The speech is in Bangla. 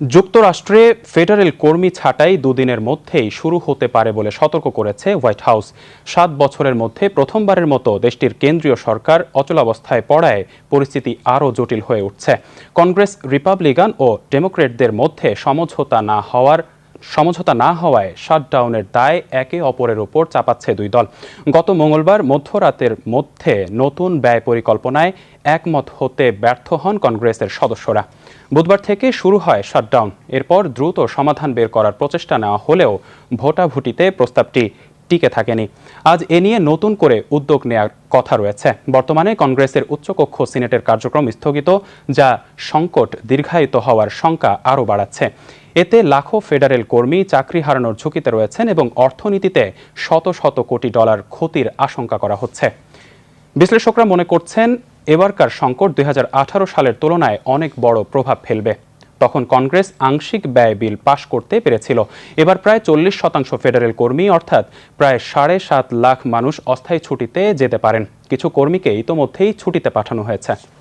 যুক্তরাষ্ট্রে ফেডারেল কর্মী ছাঁটাই দুদিনের মধ্যেই শুরু হতে পারে বলে সতর্ক করেছে হোয়াইট হাউস। সাত বছরের মধ্যে প্রথমবারের মতো দেশটির কেন্দ্রীয় সরকার অচলাবস্থায় পড়ায় পরিস্থিতি আরও জটিল হয়ে উঠছে। কংগ্রেস, রিপাবলিকান ও ডেমোক্রেটদের মধ্যে সমঝোতা না হওয়ার সমঝোতা না হওয়ায় শাটডাউনের দায় একে অপরের ওপর চাপাচ্ছে দুই দল। গত মঙ্গলবার মধ্যরাতের মধ্যে নতুন ব্যয় পরিকল্পনায় একমত হতে ব্যর্থ হন কংগ্রেসের সদস্যরা। বুধবার থেকে শুরু হয় শাটডাউন। এরপর দ্রুত সমাধান বের করার প্রচেষ্টা নেওয়া হলেও ভোটাভুটিতে প্রস্তাবটি টিকে থাকেনি। আজ এ নিয়ে নতুন করে উদ্যোগ নেওয়ার কথা রয়েছে। বর্তমানে কংগ্রেসের উচ্চকক্ষ সিনেটের কার্যক্রম স্থগিত, যা সংকট দীর্ঘায়িত হওয়ার শঙ্কা আরও বাড়াচ্ছে। এতে লাখো ফেডারেল কর্মী চাকরি হারানোর ঝুঁকিতে রয়েছেন এবং অর্থনীতিতে শত শত কোটি ডলার ক্ষতির আশঙ্কা করা হচ্ছে। বিশ্লেষকরা মনে করছেন, এবারকার সংকট দুই হাজার আঠারো সালের তুলনায় অনেক বড় প্রভাব ফেলবে। তখন কংগ্রেস আংশিক ব্যয় বিল পাশ করতে পেরেছিল। এবার প্রায় চল্লিশ শতাংশ ফেডারেল কর্মী, অর্থাৎ প্রায় সাড়ে সাত লাখ মানুষ অস্থায়ী ছুটিতে যেতে পারেন। কিছু কর্মীকে ইতোমধ্যেই ছুটিতে পাঠানো হয়েছে।